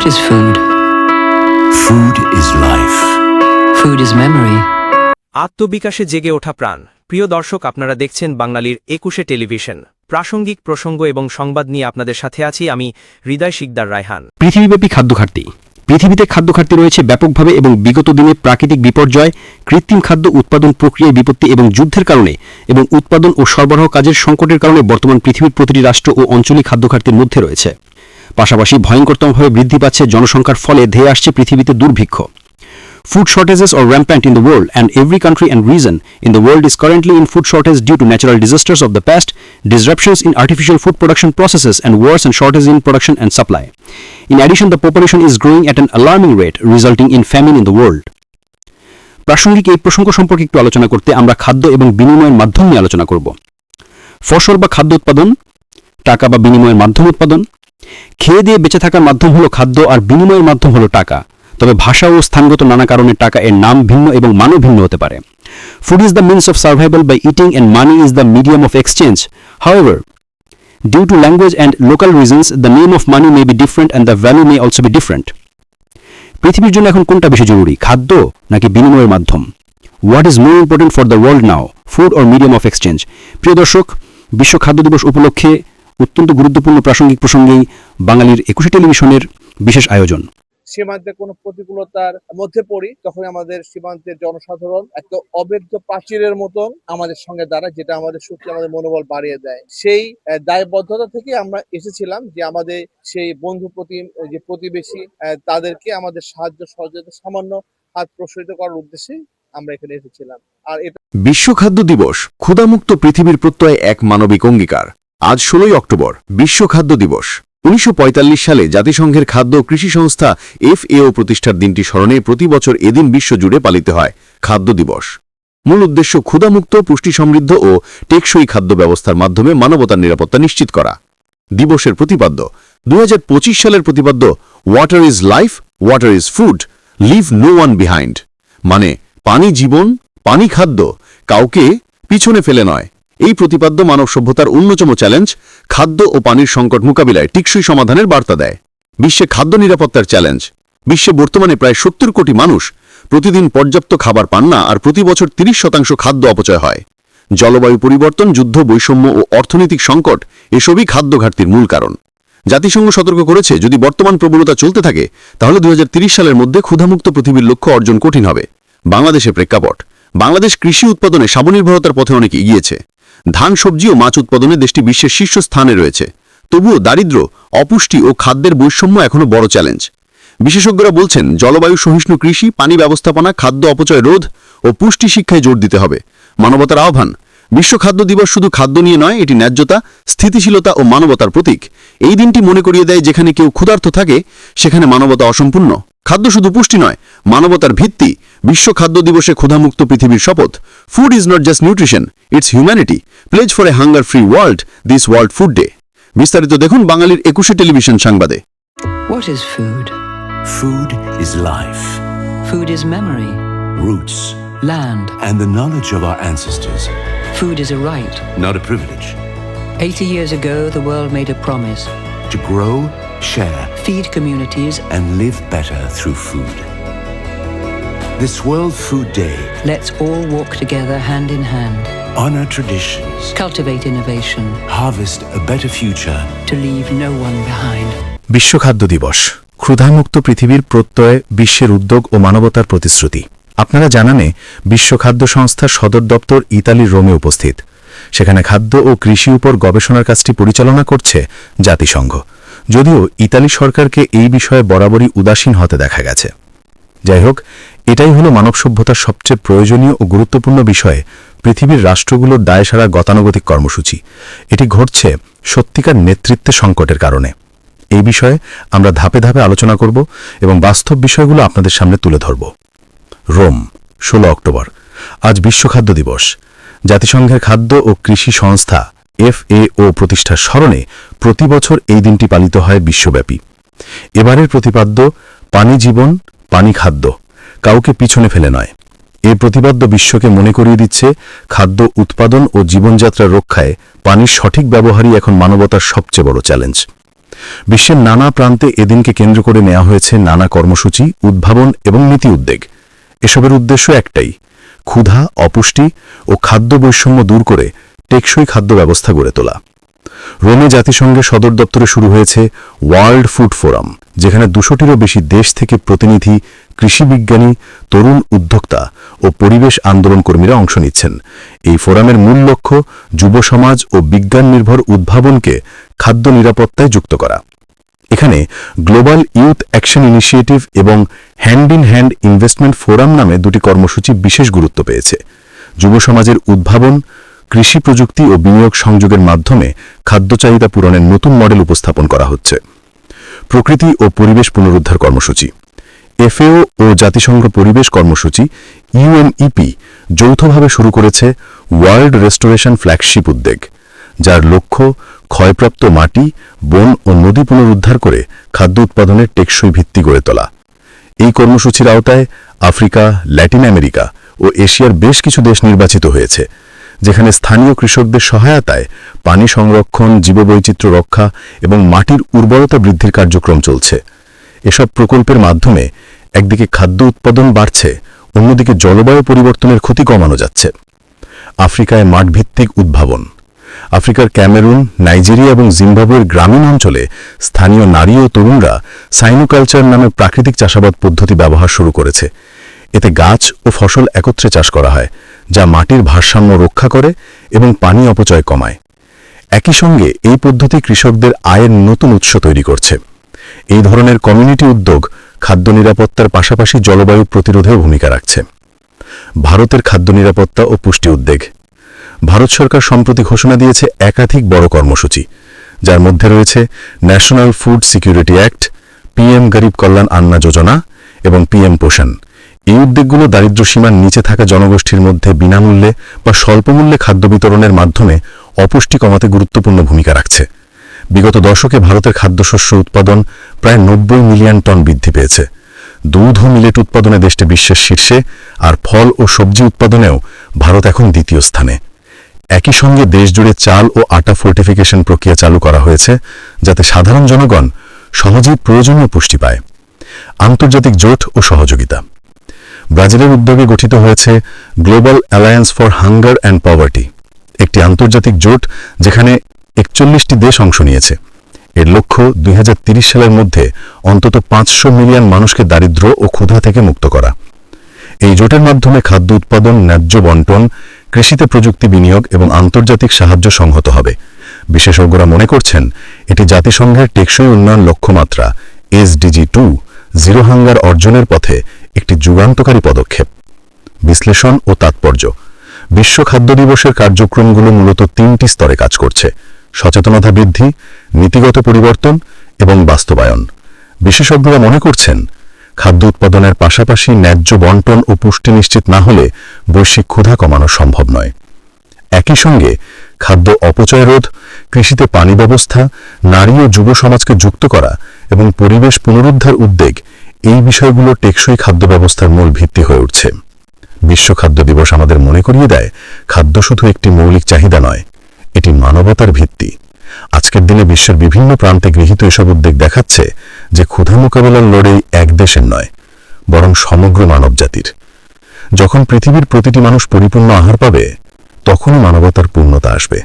What is food? Food is life. Food is memory. আত্মবিকাশে জেগে ওঠা প্রাণ প্রিয় দর্শক আপনারা দেখছেন বাঙালির একুশে টেলিভিশন প্রাসঙ্গিক প্রসঙ্গ এবং সংবাদ নিয়ে আপনাদের সাথে আছি আমি হৃদয় শিকদার রায়হান পৃথিবীব্যাপী খাদ্য ঘাটতি পৃথিবীতে খাদ্য ঘাটতি রয়েছে ব্যাপকভাবে এবং বিগত দিনে প্রাকৃতিক বিপর্যয় কৃত্রিম খাদ্য উৎপাদন প্রক্রিয়ায় বিপত্তি এবং যুদ্ধের কারণে এবং উৎপাদন ও সরবরাহ কাজের সংকটের কারণে বর্তমান পৃথিবীর প্রতিটি রাষ্ট্র ও অঞ্চলিক খাদ্য ঘাটতির মধ্যে রয়েছে পাশাপাশি ভয়ঙ্করতমভাবে বৃদ্ধি পাচ্ছে জনসংখ্যার ফলে ধেয়ে আসছে পৃথিবীতে দুর্ভিক্ষ। Food shortages or rampant in the world and every country and reason in the world is currently in food shortage due to natural disasters of the past disruptions in artificial food production processes and wars and shortage in production and supply in addition the population is growing at an alarming rate resulting in famine in the world প্রাসঙ্গিক এই প্রসঙ্গ সম্পর্কে একটু আলোচনা করতে আমরা খাদ্য এবং বিনিময়ের মাধ্যম নিয়ে আলোচনা করব। ফসল বা খাদ্য উৎপাদন, টাকা বা বিনিময়ের মাধ্যম উৎপাদন খেয়ে দিয়ে বেঁচে থাকার মাধ্যম হলো খাদ্য আর বিনিময়ের মাধ্যম হলো টাকা। তবে ভাষা ও স্থানগত নানা কারণে টাকা এর নাম ভিন্ন এবং মানও ভিন্ন হতে পারে। Food is the means of survival by eating and money is the medium of exchange however due to language and local reasons the name of money may be different and the value may also be different পৃথিবীর জন্য এখন কোনটা বেশি জরুরি, খাদ্য নাকি বিনিময়ের মাধ্যম? What is more important for the world now food or medium of exchange প্রিয় দর্শক, বিশ্ব খাদ্য দিবস উপলক্ষে অত্যন্ত গুরুত্বপূর্ণ প্রাসঙ্গিক প্রসঙ্গেই বাঙালির একুশে টেলিভিশনের বিশেষ আয়োজন। সীমান্তে কোনো প্রতিকূলতার মধ্যে পড়ি তখন আমাদের সীমান্তের জনসাধারণ একটা অবৈধ প্রাচীরের মতন আমাদের সঙ্গে দাঁড়ায় যেটা আমাদের সত্যি আমাদের মনোবল বাড়িয়ে দেয়। সেই দায়বদ্ধতা থেকে আমরা এসেছিলাম যে আমাদের সেই বন্ধু প্রতি যে প্রতিবেশী তাদেরকে আমাদের সাহায্য সহযোগিতা সামান্য হাত প্রসারিত করার উদ্দেশ্যে আমরা এখানে এসেছিলাম। আর এটা বিশ্ব খাদ্য দিবস ক্ষুধামুক্ত পৃথিবীর প্রত্যয় এক মানবিক অঙ্গীকার। আজ ষোলোই অক্টোবর, বিশ্ব খাদ্য দিবস। উনিশশো পঁয়তাল্লিশ সালে জাতিসংঘের খাদ্য কৃষি সংস্থা এফএও প্রতিষ্ঠার দিনটি স্মরণে প্রতি বছর এদিন বিশ্বজুড়ে পালিত হয়, খাদ্য দিবস। মূল উদ্দেশ্য ক্ষুধামুক্ত পুষ্টি সমৃদ্ধ ও টেকসই খাদ্য ব্যবস্থার মাধ্যমে মানবতার নিরাপত্তা নিশ্চিত করা। দিবসের প্রতিপাদ্য দু হাজার পঁচিশ সালের প্রতিপাদ্য water is life water is food leave no one behind মানে পানি জীবন, পানি খাদ্য, কাউকে পিছনে ফেলে নয়। এই প্রতিপাদ্য মানব সভ্যতার অন্যতম চ্যালেঞ্জ, খাদ্য ও পানির সংকট মোকাবিলায় টিকসই সমাধানের বার্তা দেয়। বিশ্বে খাদ্য নিরাপত্তার চ্যালেঞ্জ। বিশ্বে বর্তমানে প্রায় সত্তর কোটি মানুষ প্রতিদিন পর্যাপ্ত খাবার পান না আর প্রতি বছর তিরিশ শতাংশ খাদ্য অপচয় হয়। জলবায়ু পরিবর্তন, যুদ্ধ, বৈষম্য ও অর্থনৈতিক সংকট এসবই খাদ্য ঘাটতির মূল কারণ। জাতিসংঘ সতর্ক করেছে, যদি বর্তমান প্রবণতা চলতে থাকে, তাহলে দু সালের মধ্যে ক্ষুধামুক্ত পৃথিবীর লক্ষ্য অর্জন কঠিন হবে। বাংলাদেশের প্রেক্ষাপট। বাংলাদেশ কৃষি উৎপাদনে স্বনির্ভরতার পথে অনেক এগিয়েছে। ধান, সবজি ও মাছ উৎপাদনে দেশটি বিশ্বের শীর্ষ স্থানে রয়েছে। তবুও দারিদ্র্য অপুষ্টি ও খাদ্যের বৈষম্য এখনও বড় চ্যালেঞ্জ। বিশেষজ্ঞরা বলছেন, জলবায়ু সহিষ্ণু কৃষি, পানি ব্যবস্থাপনা, খাদ্য অপচয় রোধ ও পুষ্টি শিক্ষায় জোর দিতে হবে। মানবতার আহ্বান, বিশ্ব খাদ্য দিবস শুধু খাদ্য নিয়ে নয়, এটি ন্যায্যতা, স্থিতিশীলতা ও মানবতার প্রতীক। এই দিনটি মনে করিয়ে দেয়, যেখানে কেউ ক্ষুধার্ত থাকে, সেখানে মানবতা অসম্পূর্ণ। খাদ্য শুধু পুষ্টি নয় মানবতার ভিত্তি বিশ্ব খাদ্য দিবসে ক্ষুধামুক্ত পৃথিবীর শপথ food is not just nutrition it's humanity pledge for a hunger free world this world food day বিস্তারিত দেখুন বাঙালির একুশে টেলিভিশন সংবাদে What is food? Food is life, Food is memory, roots, land. and the knowledge of our ancestors, Food is a right. not a privilege. 80 years ago, the world made a promise To grow, share, feed communities, and live better through food. This World Food Day, let's all walk together hand in hand, honor traditions, cultivate innovation harvest a better future, to leave no one behind. বিশ্ব খাদ্য দিবস ক্ষুধামুক্ত পৃথিবীর প্রত্যয় বিশ্বের উদ্যোগ ও মানবতার প্রতিশ্রুতি আপনারা জানানে বিশ্ব খাদ্য সংস্থার সদর দপ্তর ইতালির রোমে উপস্থিত সেখানে খাদ্য ও কৃষি উপর গবেষণার কাজটি পরিচালনা করছে জাতিসংঘ যদিও ইতালি সরকারকে এই বিষয়ে বরাবরই উদাসীন হতে দেখা গেছে। যাই হোক, এটাই হলো মানব সভ্যতার সবচেয়ে প্রয়োজনীয় ও গুরুত্বপূর্ণ বিষয়ে, পৃথিবীর রাষ্ট্রগুলোর দায় সারা গতানুগতিক কর্মসূচি। এটি ঘটছে সত্যিকার নেতৃত্বে সংকটের কারণে। এই বিষয়ে আমরা ধাপে ধাপে আলোচনা করব এবং বাস্তব বিষয়গুলো আপনাদের সামনে তুলে ধরব। রোম, ষোলো অক্টোবর। আজ বিশ্ব খাদ্য দিবস। জাতিসংঘের খাদ্য ও কৃষি সংস্থা এফএও প্রতিষ্ঠার স্মরণে প্রতি বছর এই দিনটি পালিত হয় বিশ্বব্যাপী। এবারের প্রতিপাদ্য, পানি জীবন, পানি খাদ্য, কাউকে পিছনে ফেলে নয়। এ প্রতিপাদ্য বিশ্বকে মনে করিয়ে দিচ্ছে খাদ্য উৎপাদন ও জীবনযাত্রা রক্ষায় পানির সঠিক ব্যবহারই এখন মানবতার সবচেয়ে বড় চ্যালেঞ্জ। বিশ্বের নানা প্রান্তে এদিনকে কেন্দ্র করে নেওয়া হয়েছে নানা কর্মসূচি, উদ্ভাবন এবং নীতি উদ্বেগ। এসবের উদ্দেশ্য একটাই, ক্ষুধা, অপুষ্টি ও খাদ্য বৈষম্য দূর করে টেকসই খাদ্য ব্যবস্থা গড়ে তোলা। রোমে জাতিসংঘের সদর দপ্তরে শুরু হয়েছে ওয়ার্ল্ড ফুড ফোরাম, যেখানে দুশোটিরও বেশি দেশ থেকে প্রতিনিধি কৃষি বিজ্ঞানী তরুণ উদ্যোক্তা ও পরিবেশ আন্দোলন কর্মীরা অংশ নিচ্ছেন। এই ফোরামের মূল লক্ষ্য যুব সমাজ ও বিজ্ঞান নির্ভর উদ্ভাবনকে খাদ্য নিরাপত্তায় যুক্ত করা। এখানে গ্লোবাল ইউথ অ্যাকশন ইনিশিয়েটিভ এবং hand in hand investment forum নামে দুটি কর্মসূচি বিশেষ গুরুত্ব পেয়েছে। যুব সমাজের উদ্ভাবন কৃষি প্রযুক্তি ও বিনিয়োগ সংযোগের মাধ্যমে খাদ্য চাহিদা পূরণের নতুন মডেল উপস্থাপন করা হচ্ছে। প্রকৃতি ও পরিবেশ পুনরুদ্ধার কর্মসূচি। এফএও ও জাতিসংঘ পরিবেশ কর্মসূচি, ইউএনইপি, যৌথভাবে শুরু করেছে ওয়ার্ল্ড রেস্টোরেশন ফ্ল্যাগশিপ উদ্যোগ, যার লক্ষ্য ক্ষয়প্রাপ্ত মাটি, বন ও নদী পুনরুদ্ধার করে খাদ্য উৎপাদনের টেকসই ভিত্তি গড়ে তোলা। এই কর্মসূচির আওতায় আফ্রিকা, ল্যাটিন আমেরিকা ও এশিয়ার বেশ কিছু দেশ নির্বাচিত হয়েছে। যেখানে স্থানীয় কৃষকদের সহায়তায় পানি সংরক্ষণ, জীববৈচিত্র্য রক্ষা এবং মাটির উর্বরতা বৃদ্ধির কার্যক্রম চলছে। এসব প্রকল্পের মাধ্যমে একদিকে খাদ্য উৎপাদন বাড়ছে, অন্যদিকে জলবায়ু পরিবর্তনের ক্ষতি কমানো যাচ্ছে। আফ্রিকায় মাঠভিত্তিক উদ্ভাবন। আফ্রিকার ক্যামেরুন, নাইজেরিয়া এবং জিম্বাবুয়ের গ্রামীণ অঞ্চলে স্থানীয় নারী ও তরুণরা সাইনোকালচার নামে প্রাকৃতিক চাষাবাদ পদ্ধতি ব্যবহার শুরু করেছে। এতে গাছ ও ফসল একত্রে চাষ করা হয়। যা মাটির ভারসাম্য রক্ষা করে এবং পানি অপচয় কমায়। একই সঙ্গে এই পদ্ধতি কৃষকদের আয়ের নতুন উৎস তৈরি করছে। এই ধরনের কমিউনিটি উদ্যোগ খাদ্য নিরাপত্তার পাশাপাশি জলবায়ু প্রতিরোধেও ভূমিকা রাখছে। ভারতের খাদ্য নিরাপত্তা ও পুষ্টি উদ্বেগ। ভারত সরকার সম্প্রতি ঘোষণা দিয়েছে একাধিক বড় কর্মসূচি, যার মধ্যে রয়েছে national food security act, PM Garib Kalyan Anna যোজনা এবং পিএম পোষণ। এই উদ্যোগগুলো দারিদ্র্য সীমার নিচে থাকা জনগোষ্ঠীর মধ্যে বিনামূল্যে বা স্বল্পমূল্যে খাদ্য বিতরণের মাধ্যমে অপুষ্টি কমাতে গুরুত্বপূর্ণ ভূমিকা রাখছে। বিগত দশকে ভারতের খাদ্যশস্য উৎপাদন প্রায় নব্বই মিলিয়ন টন বৃদ্ধি পেয়েছে। দুধ ও মিলেট উৎপাদনে দেশটি বিশ্বের শীর্ষে, আর ফল ও সবজি উৎপাদনেও ভারত এখন দ্বিতীয় স্থানে। একই সঙ্গে দেশজুড়ে চাল ও আটা ফোর্টিফিকেশন প্রক্রিয়া চালু করা হয়েছে, যাতে সাধারণ জনগণ সহজেই প্রয়োজনীয় পুষ্টি পায়। আন্তর্জাতিক জোট ও সহযোগিতা। ব্রাজিলের উদ্যোগে গঠিত হয়েছে global alliance for hunger and poverty, একটি আন্তর্জাতিক জোট যেখানে একচল্লিশটি দেশ অংশ নিয়েছে। এর লক্ষ্য দুই সালের মধ্যে অন্তত পাঁচশো মিলিয়ন মানুষকে দারিদ্র ও ক্ষুধা থেকে মুক্ত করা। এই জোটের মাধ্যমে খাদ্য উৎপাদন, ন্যায্য বন্টন, কৃষিতে প্রযুক্তি বিনিয়োগ এবং আন্তর্জাতিক সাহায্য সংহত হবে। বিশেষজ্ঞরা মনে করছেন, এটি জাতিসংঘের টেকসই উন্নয়ন লক্ষ্যমাত্রা, এসডিজি টু, জিরো হাঙ্গার অর্জনের পথে একটি যুগান্তকারী পদক্ষেপ। বিশ্লেষণ ও তাৎপর্য। বিশ্ব খাদ্য দিবসের কার্যক্রমগুলো মূলত তিনটি স্তরে কাজ করছে। সচেতনতা বৃদ্ধি, নীতিগত পরিবর্তন এবং বাস্তবায়ন। বিশেষজ্ঞরা মনে করছেন, খাদ্য উৎপাদনের পাশাপাশি ন্যায্য বন্টন ও পুষ্টি নিশ্চিত না হলে বৈশ্বিক ক্ষুধা কমানো সম্ভব নয়। একই সঙ্গে, খাদ্য অপচয় রোধ, কৃষিতে পানি ব্যবস্থা, নারী ও যুব সমাজকে যুক্ত করা এবং পরিবেশ পুনরুদ্ধার উদ্যোগ এই বিষয়গুলো টেকসই খাদ্য ব্যবস্থার মূল ভিত্তি হয়ে উঠছে। বিশ্ব খাদ্য দিবস আমাদের মনে করিয়ে দেয়, খাদ্য শুধু একটি মৌলিক চাহিদা নয়, এটি মানবতার ভিত্তি। আজকের দিনে বিশ্বের বিভিন্ন প্রান্তে গৃহীত এসব উদ্যোগ দেখাচ্ছে যে ক্ষুধা মোকাবেলার লড়াই এক দেশের নয়, বরং সমগ্র মানবজাতির। যখন পৃথিবীর প্রতিটি মানুষ পরিপূর্ণ আহার পাবে, তখনই মানবতার পূর্ণতা আসবে।